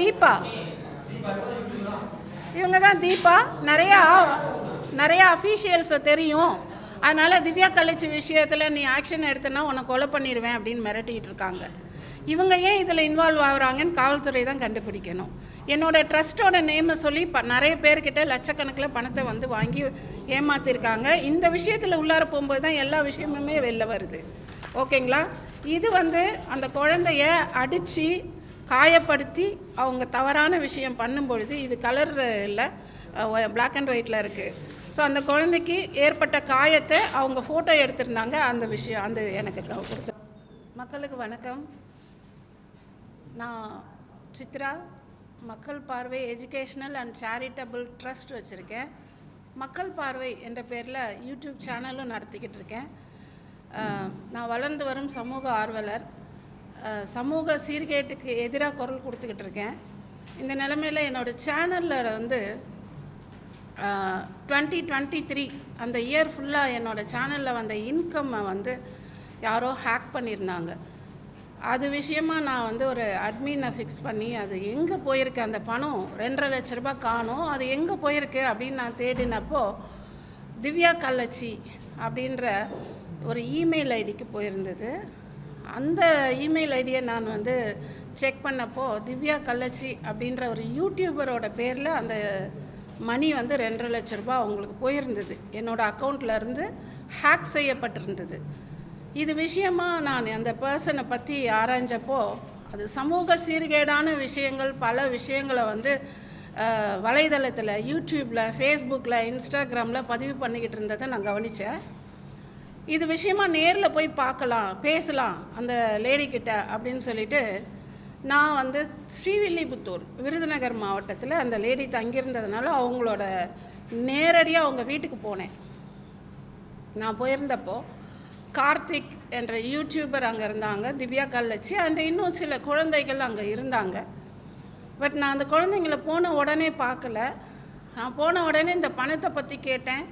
தீபா. இவங்க தான் தீபா. நிறையா நிறையா அஃபீஷியல்ஸை தெரியும். அதனால் திவ்யா கலைச்சி விஷயத்தில் நீ ஆக்ஷன் எடுத்தனா உன்னை கொலை பண்ணிடுவேன் அப்படின்னு மிரட்டிகிட்டு இருக்காங்க. இவங்க ஏன் இதில் இன்வால்வ் ஆகுறாங்கன்னு காவல்துறை தான் கண்டுபிடிக்கணும். என்னோடய ட்ரஸ்ட்டோட நேமை சொல்லி ப நிறைய பேர்கிட்ட லட்சக்கணக்கில் பணத்தை வந்து வாங்கி ஏமாற்றிருக்காங்க இந்த விஷயத்தில் உள்ளார போகும்போது தான் எல்லா விஷயமுமே வெளில வருது. ஓகேங்களா? இது வந்து அந்த குழந்தைய அடித்து காயப்படுத்தி அவங்க தவறான விஷயம் பண்ணும்பொழுது இது கலர் இல்லை பிளாக் அண்ட் ஒயிட்டில் இருக்குது ஸோ அந்த குழந்தைக்கு ஏற்பட்ட காயத்தை அவங்க ஃபோட்டோ எடுத்திருந்தாங்க. அந்த விஷயம் அந்த எனக்கு க- கொடுத்து மக்களுக்கு வணக்கம். நான் சித்ரா மக்கள் பார்வை எஜுகேஷ்னல் அண்ட் சேரிட்டபிள் ட்ரஸ்ட் வச்சுருக்கேன். மக்கள் பார்வை என்ற பேரில் யூடியூப் சேனலும் நடத்திக்கிட்டு இருக்கேன். நான் வளர்ந்து வரும் சமூக ஆர்வலர். சமூக சீர்கேட்டுக்கு எதிராக குரல் கொடுத்துக்கிட்டு இருக்கேன். இந்த நிலமையில் என்னோடய சேனலில் வந்து டுவெண்ட்டி டுவெண்ட்டி த்ரீ அந்த இயர் ஃபுல்லாக என்னோடய சேனலில் வந்த இன்கம்மை வந்து யாரோ ஹேக் பண்ணியிருந்தாங்க. அது விஷயமா நான் வந்து ஒரு அட்மினை ஃபிக்ஸ் பண்ணி அது எங்கே போயிருக்கு அந்த பணம்? ரெண்டரை லட்ச ரூபாய் காணும் அது எங்கே போயிருக்கு அப்படின்னு நான் தேடினப்போ திவ்யா கல்லச்சி அப்படின்ற ஒரு இமெயில் ஐடிக்கு போயிருந்தது. அந்த இமெயில் ஐடியை நான் வந்து செக் பண்ணப்போ திவ்யா கல்லச்சி அப்படின்ற ஒரு யூடியூபரோட பேரில் அந்த மணி வந்து ரெண்டரை லட்ச ரூபாய் அவங்களுக்கு போயிருந்தது. என்னோடய அக்கௌண்ட்லேருந்து ஹேக் செய்யப்பட்டிருந்தது. இது விஷயமா நான் அந்த பர்சனை பற்றி ஆராய்ஞ்சப்போ அது சமூக சீர்கேடான விஷயங்கள் பல விஷயங்களை வந்து வலைதளத்தில் யூடியூப்பில் ஃபேஸ்புக்கில் இன்ஸ்டாகிராமில் பதிவு பண்ணிக்கிட்டு இருந்ததை நான் கவனித்தேன் இது விஷயமா நேரில் போய் பார்க்கலாம் பேசலாம் அந்த லேடி அப்படின்னு சொல்லிட்டு நான் வந்து ஸ்ரீவில்லிபுத்தூர் விருதுநகர் மாவட்டத்தில் அந்த லேடி தங்கியிருந்ததுனால அவங்களோட நேரடியாக அவங்க வீட்டுக்கு போனேன். நான் போயிருந்தப்போ கார்த்திக் என்ற யூடியூபர் அங்கே இருந்தாங்க திவ்யா கல்லச்சி அண்ட் இன்னும் சில குழந்தைகள் அங்கே இருந்தாங்க. பட் நான் அந்த குழந்தைங்கள போன உடனே பார்க்கல. நான் போன உடனே இந்த பணத்தை பற்றி கேட்டேன்.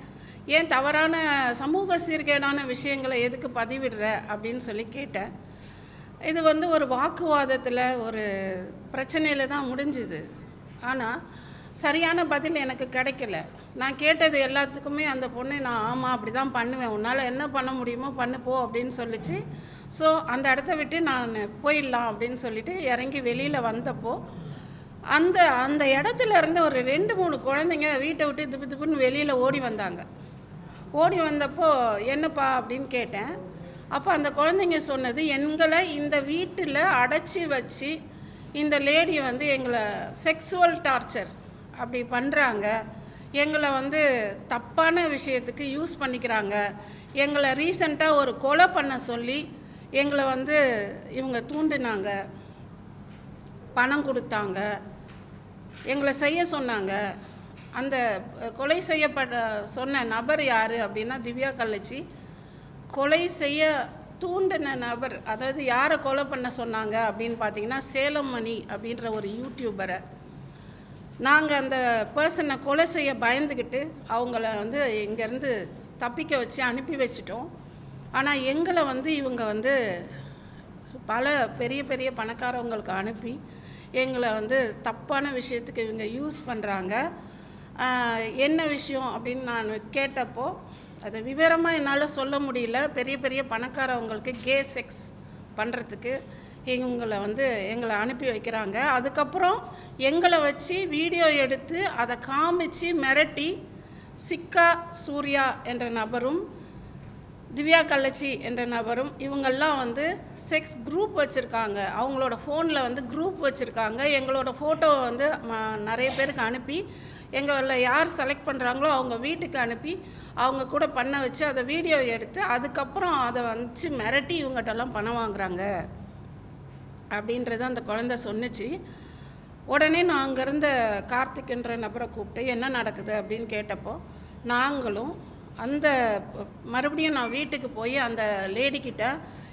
ஏன் தவறான சமூக சீர்கேடான விஷயங்களை எதுக்கு பதிவிடுற அப்படின்னு சொல்லி கேட்டேன். இது வந்து ஒரு வாக்குவாதத்தில் ஒரு பிரச்சனையில் தான் முடிஞ்சுது. ஆனால் சரியான பதில் எனக்கு கிடைக்கல. நான் கேட்டது எல்லாத்துக்குமே அந்த பொண்ணு நான் ஆமாம் அப்படி தான் பண்ணுவேன். உன்னால் என்ன பண்ண முடியுமோ பண்ணு போ அப்படின்னு சொல்லிச்சு. ஸோ அந்த இடத்த விட்டு நான் போயிடலாம் அப்படின்னு சொல்லிட்டு இறங்கி வெளியில் வந்தப்போ அந்த அந்த இடத்துல இருந்து ஒரு ரெண்டு மூணு குழந்தைங்க வீட்டை விட்டு திப்பு திப்புன்னு வெளியில் ஓடி வந்தாங்க. ஓடி வந்தப்போ என்னப்பா? அப்படின்னு கேட்டேன். அப்போ அந்த குழந்தைங்க சொன்னது எங்களை இந்த வீட்டில் அடைச்சி வச்சு இந்த லேடி வந்து எங்களை செக்ஸுவல் டார்ச்சர் அப்படி பண்ணுறாங்க எங்களை வந்து தப்பான விஷயத்துக்கு யூஸ் பண்ணிக்கிறாங்க. எங்களை ரீசண்டாக ஒரு கொலை பண்ண சொல்லி எங்களை வந்து இவங்க தூண்டினாங்க. பணம் கொடுத்தாங்க. எங்களை செய்ய சொன்னாங்க. அந்த கொலை செய்யப்பட சொன்ன நபர் யார் அப்படின்னா திவ்யா கள்ளச்சி. கொலை செய்ய தூண்டின நபர் அதாவது யாரை கொலை பண்ண சொன்னாங்க அப்படின்னு பார்த்தீங்கன்னா சேலம் மணி அப்படின்ற ஒரு யூடியூபரை நாங்கள் அந்த பர்சனை கொலை செய்ய பயந்துக்கிட்டு அவங்கள வந்து இங்கேருந்து தப்பிக்க வச்சு அனுப்பி வச்சிட்டோம். ஆனால் எங்களை வந்து இவங்க வந்து பல பெரிய பெரிய பணக்காரவங்களுக்கு அனுப்பி எங்களை வந்து தப்பான விஷயத்துக்கு இவங்க யூஸ் பண்ணுறாங்க என்ன விஷயம் அப்படின்னு நான் கேட்டப்போ அதை விவரமாக என்னால் சொல்ல முடியல. பெரிய பெரிய பணக்காரவங்களுக்கு கே செக்ஸ் பண்ணுறதுக்கு இவங்களை வந்து எங்களை அனுப்பி வைக்கிறாங்க. அதுக்கப்புறம் எங்களை வச்சு வீடியோ எடுத்து அதை காமிச்சு மிரட்டி சிக்கா சூர்யா என்ற நபரும் திவ்யா கள்ளச்சி என்ற நபரும் இவங்கெல்லாம் வந்து செக்ஸ் குரூப் வச்சுருக்காங்க. அவங்களோட ஃபோனில் வந்து குரூப் வச்சுருக்காங்க. எங்களோட ஃபோட்டோவை வந்து ம- நிறைய பேருக்கு அனுப்பி எங்களில் யார் செலக்ட் பண்ணுறாங்களோ அவங்க வீட்டுக்கு அனுப்பி அவங்க கூட பண்ண வச்சு அதை வீடியோ எடுத்து அதுக்கப்புறம் அதை வந்து மிரட்டி இவங்ககிட்டலாம் பணம் வாங்குறாங்க. அப்படின்றத அந்த குழந்தை சொன்னுச்சு. உடனே நான் அங்கே இருந்த கார்த்திக்ன்ற நபரை கூப்பிட்டு என்ன நடக்குது? அப்படின்னு கேட்டப்போ நாங்களும் அந்த மறுபடியும் நான் வீட்டுக்கு போய் அந்த லேடிக்கிட்ட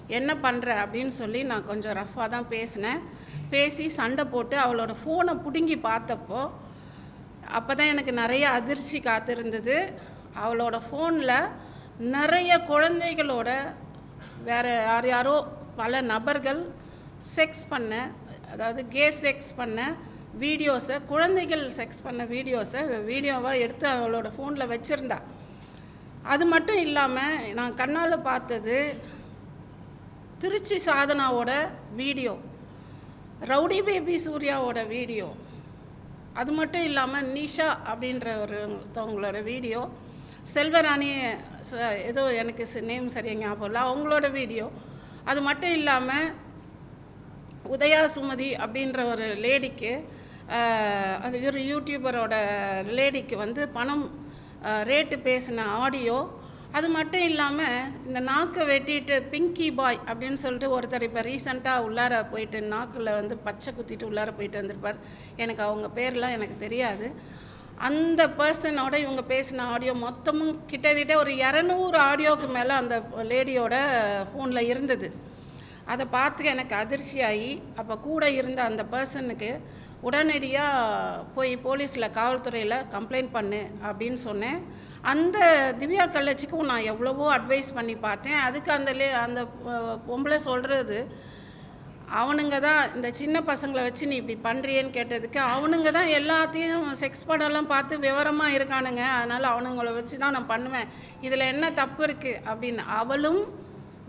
என்ன பண்ணுற அப்படின்னு சொல்லி நான் கொஞ்சம் ரஃப்பாக தான் பேசினேன். பேசி சண்டை போட்டு அவளோட ஃபோனை பிடுங்கி பார்த்தப்போ அப்போ தான் எனக்கு நிறைய அதிர்ச்சி காத்திருந்தது. அவளோட ஃபோனில் நிறைய குழந்தைகளோட வேறு யார் யாரோ பல நபர்கள் செக்ஸ் பண்ண அதாவது கே செக்ஸ் பண்ண வீடியோஸை குழந்தைகள் செக்ஸ் பண்ண வீடியோஸை வீடியோவாக எடுத்து அவளோட ஃபோனில் வச்சுருந்தா. அது மட்டும் இல்லாமல் நான் கண்ணால் பார்த்தது திருச்சி சாதனாவோட வீடியோ ரவுடி பேபி சூர்யாவோட வீடியோ அது மட்டும் இல்லாமல் நிஷா அப்படின்ற ஒருத்தவங்களோட வீடியோ செல்வராணி ச- ஏதோ எனக்கு நேம் சரியாக ஞாபகம் இல்லை அவங்களோட வீடியோ. அது மட்டும் இல்லாமல் உதயா சுமதி அப்படின்ற ஒரு லேடிக்கு ஒரு யூடியூபரோட லேடிக்கு வந்து பணம் ரேட்டு பேசின ஆடியோ அது மட்டும் இல்லாமல் இந்த நாக்கை வெட்டிட்டு பிங்கி பாய் அப்படின்னு சொல்லிட்டு ஒருத்தர் இப்போ ரீசண்டாக உள்ளார போயிட்டு நாக்கில் வந்து பச்சை குத்திட்டு உள்ளார போயிட்டு வந்திருப்பார். எனக்கு அவங்க பேர்லாம் எனக்கு தெரியாது. அந்த பர்சனோட இவங்க பேசின ஆடியோ மொத்தமும் கிட்டத்தட்ட ஒரு இரநூறு ஆடியோவுக்கு மேலே அந்த லேடியோட ஃபோனில் இருந்தது. அதை பார்த்து எனக்கு அதிர்ச்சியாகி அப்போ கூட இருந்த அந்த பர்சனுக்கு உடனடியாக போய் போலீஸில் காவல்துறையில் கம்ப்ளைண்ட் பண்ணு அப்படின்னு சொன்னேன். அந்த திவ்யா கள்ளச்சிக்கும் நான் எவ்வளவோ அட்வைஸ் பண்ணி பார்த்தேன். அதுக்கு அந்த லே அந்த பொம்பளை சொல்கிறது அவனுங்க தான் இந்த சின்ன பசங்களை வச்சு நீ இப்படி பண்ணுறியேன்னு கேட்டதுக்கு அவனுங்க தான் எல்லாத்தையும் செக்ஸ் படம்லாம் பார்த்து விவரமாக இருக்கானுங்க. அதனால் அவனுங்கள வச்சு தான் நான் பண்ணுவேன். இதில் என்ன தப்பு இருக்குது அப்படின்னு அவளும்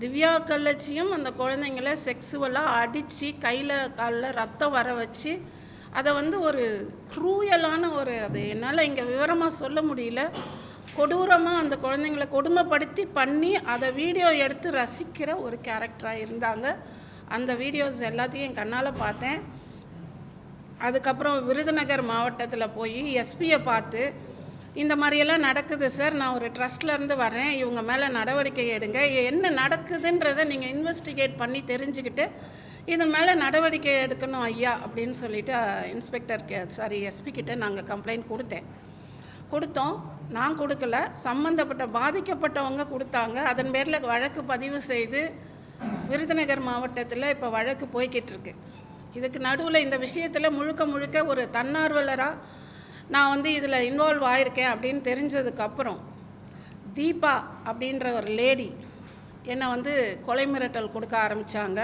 திவ்யா கள்ளச்சியும் அந்த குழந்தைங்கள செக்ஸுவலாக அடித்து கையில் காலில் ரத்தம் வர வச்சு அதை வந்து ஒரு க்ரூயலான ஒரு அது என்னால் இங்கே விவரமாக சொல்ல முடியல. கொடூரமாக அந்த குழந்தைங்கள கொடுமைப்படுத்தி பண்ணி அதை வீடியோ எடுத்து ரசிக்கிற ஒரு கேரக்டராக இருந்தாங்க. அந்த வீடியோஸ் எல்லாத்தையும் என் கண்ணால் பார்த்தேன். அதுக்கப்புறம் விருதுநகர் மாவட்டத்தில் போய் எஸ்பியை பார்த்து இந்த மாதிரியெல்லாம் நடக்குது சார் நான் ஒரு ட்ரஸ்ட்லேருந்து வரேன் இவங்க மேலே நடவடிக்கை எடுங்க. என்ன நடக்குதுன்றதை நீங்கள் இன்வெஸ்டிகேட் பண்ணி தெரிஞ்சுக்கிட்டு இதன் மேலே நடவடிக்கை எடுக்கணும் ஐயா அப்படின்னு சொல்லிட்டு இன்ஸ்பெக்டர் சாரி எஸ்பி கிட்டே நாங்கள் கம்ப்ளைண்ட் கொடுத்தேன். கொடுத்தோம். நான் கொடுக்கல. சம்மந்தப்பட்ட பாதிக்கப்பட்டவங்க கொடுத்தாங்க. அதன் பேரில் வழக்கு பதிவு செய்து விருதுநகர் மாவட்டத்தில் இப்போ வழக்கு போய்கிட்டுருக்கு இதுக்கு நடுவில் இந்த விஷயத்தில் முழுக்க முழுக்க ஒரு தன்னார்வலராக நான் வந்து இதில் இன்வால்வ் ஆயிருக்கேன் அப்படின்னு தெரிஞ்சதுக்கப்புறம் தீபா அப்படின்ற ஒரு லேடி என்னை வந்து கொலை மிரட்டல் கொடுக்க ஆரம்பித்தாங்க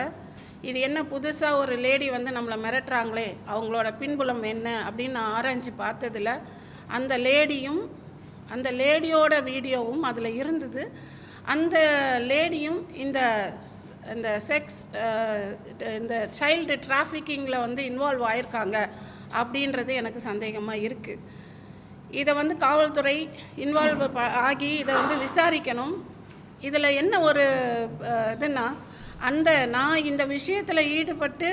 இது என்ன புதுசாக ஒரு லேடி வந்து நம்மளை மிரட்டுறாங்களே அவங்களோட பின்புலம் என்ன அப்படின்னு நான் ஆராய்ஞ்சு பார்த்ததில் அந்த லேடியும் அந்த லேடியோட வீடியோவும் அதில் இருந்தது. அந்த லேடியும் இந்த இந்த செக்ஸ் இந்த சைல்டு டிராஃபிக்கிங்கில் வந்து இன்வால்வ் ஆயிருக்காங்க அப்படின்றது எனக்கு சந்தேகமாக இருக்குது இதை வந்து காவல்துறை இன்வால்வ் ஆகி இதை வந்து விசாரிக்கணும். இதில் என்ன ஒரு இதுன்னா அந்த நான் இந்த விஷயத்தில் ஈடுபட்டு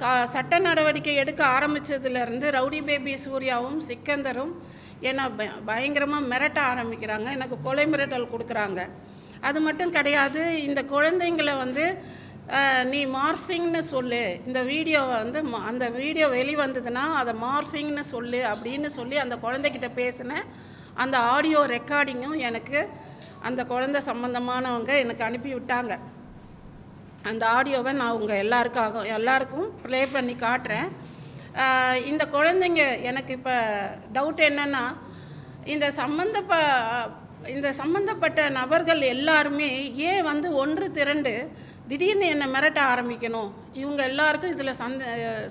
கா சட்ட நடவடிக்கை எடுக்க ஆரம்பித்ததுலேருந்து ரவுடி பேபி சூர்யாவும் சிக்கந்தரும் என்னை ப பயங்கரமாக மிரட்ட ஆரம்பிக்கிறாங்க. எனக்கு கொலை மிரட்டல் கொடுக்குறாங்க. அது மட்டும் கிடையாது இந்த குழந்தைங்களை வந்து நீ மார்ஃபிங்னு சொல்லு. இந்த வீடியோவை வந்து ம- அந்த வீடியோ வெளிவந்ததுன்னா அதை மார்ஃபிங்னு சொல்லு அப்படின்னு சொல்லி அந்த குழந்தைகிட்ட பேசின அந்த ஆடியோ ரெக்கார்டிங்கும் எனக்கு அந்த குழந்தை சம்மந்தமானவங்க எனக்கு அனுப்பி விட்டாங்க அந்த ஆடியோவை நான் உங்கள் எல்லாருக்காக எல்லாருக்கும் ப்ளே பண்ணி காட்டுறேன். இந்த குழந்தைங்க எனக்கு இப்போ டவுட் என்னென்னா இந்த சம்மந்தப்ப இந்த சம்மந்தப்பட்ட நபர்கள் எல்லாருமே ஏன் வந்து ஒன்று திரண்டு திடீர்னு என்னை மிரட்ட ஆரம்பிக்கணும்? இவங்க எல்லாருக்கும் இதில் சந்த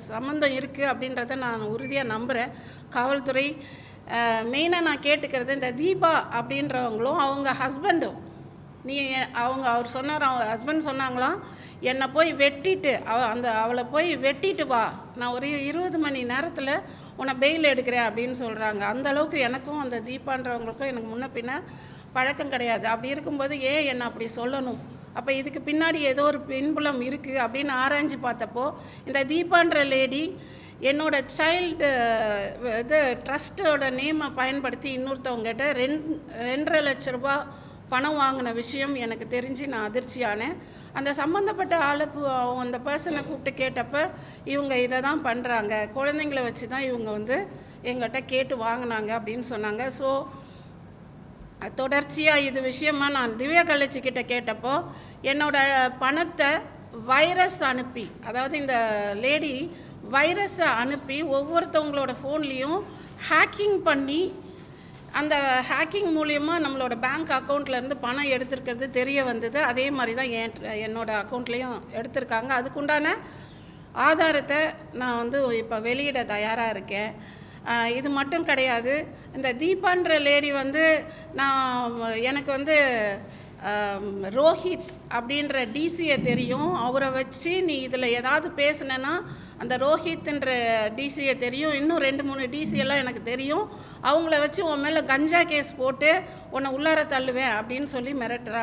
சம்மந்தம் இருக்குது அப்படின்றத நான் உறுதியாக நம்புகிறேன் காவல்துறை மெயினாக நான் கேட்டுக்கிறது இந்த தீபா அப்படின்றவங்களும் அவங்க ஹஸ்பண்டும் நீ அவங்க அவர் சொன்னார் அவங்க ஹஸ்பண்ட் சொன்னாங்களாம். என்னை போய் வெட்டிட்டு அவ அந்த அவளை போய் வெட்டிட்டு வா. நான் ஒரு இருபது மணி நேரத்தில் உன்னை பெயில் எடுக்கிறேன் அப்படின்னு சொல்கிறாங்க அந்த அளவுக்கு எனக்கும் அந்த தீபான்றவங்களுக்கும் எனக்கு முன்ன பின்ன பழக்கம் கிடையாது. அப்படி இருக்கும்போது ஏன் என்னை அப்படி சொல்லணும்? அப்போ இதுக்கு பின்னாடி ஏதோ ஒரு பின்புலம் இருக்குது அப்படின்னு ஆராய்ஞ்சு பார்த்தப்போ இந்த தீபான்ற லேடி என்னோட சைல்டு இது ட்ரஸ்ட்டோட நேமை பயன்படுத்தி இன்னொருத்தவங்ககிட்ட ரெண் ரெண்டரை லட்ச ரூபாய் பணம் வாங்கின விஷயம் எனக்கு தெரிஞ்சு நான் அதிர்ச்சியானேன். அந்த சம்மந்தப்பட்ட ஆளுக்கு அந்த பர்சனை கூப்பிட்டு கேட்டப்ப இவங்க இதை தான் பண்ணுறாங்க குழந்தைங்கள வச்சு தான் இவங்க வந்து எங்கிட்ட கேட்டு வாங்கினாங்க அப்படின்னு சொன்னாங்க. ஸோ தொடர்ச்சியாக இது விஷயமா நான் திவ்யா கலைச்சிக்கிட்ட கிட்ட கேட்டப்போ என்னோட பணத்தை வைரஸ் அனுப்பி அதாவது இந்த லேடி வைரஸை அனுப்பி ஒவ்வொருத்தவங்களோட ஃபோன்லேயும் ஹேக்கிங் பண்ணி அந்த ஹேக்கிங் மூலயமா நம்மளோட பேங்க் அக்கௌண்ட்லேருந்து பணம் எடுத்திருக்கிறது தெரிய வந்தது. அதே மாதிரி தான் என் என்னோட அக்கௌண்ட்லேயும் எடுத்திருக்காங்க. அதுக்குண்டான ஆதாரத்தை நான் வந்து இப்போ வெளியிட தயாராக இருக்கேன். இது மட்டும் கிடையாது. இந்த தீபான்ற லேடி வந்து நான் எனக்கு வந்து ரோஹித் அப்படின்ற டிசியை தெரியும். அவரை வச்சு நீ இதில் ஏதாவது பேசுனேன்னா அந்த ரோஹித்ன்ற டிசியை தெரியும். இன்னும் ரெண்டு மூணு டிசி எல்லாம் எனக்கு தெரியும். அவங்கள வச்சு உன் மேலே கஞ்சா கேஸ் போட்டு உன்னை உள்ளார தள்ளுவேன் அப்படின்னு சொல்லி மிரட்டுறா.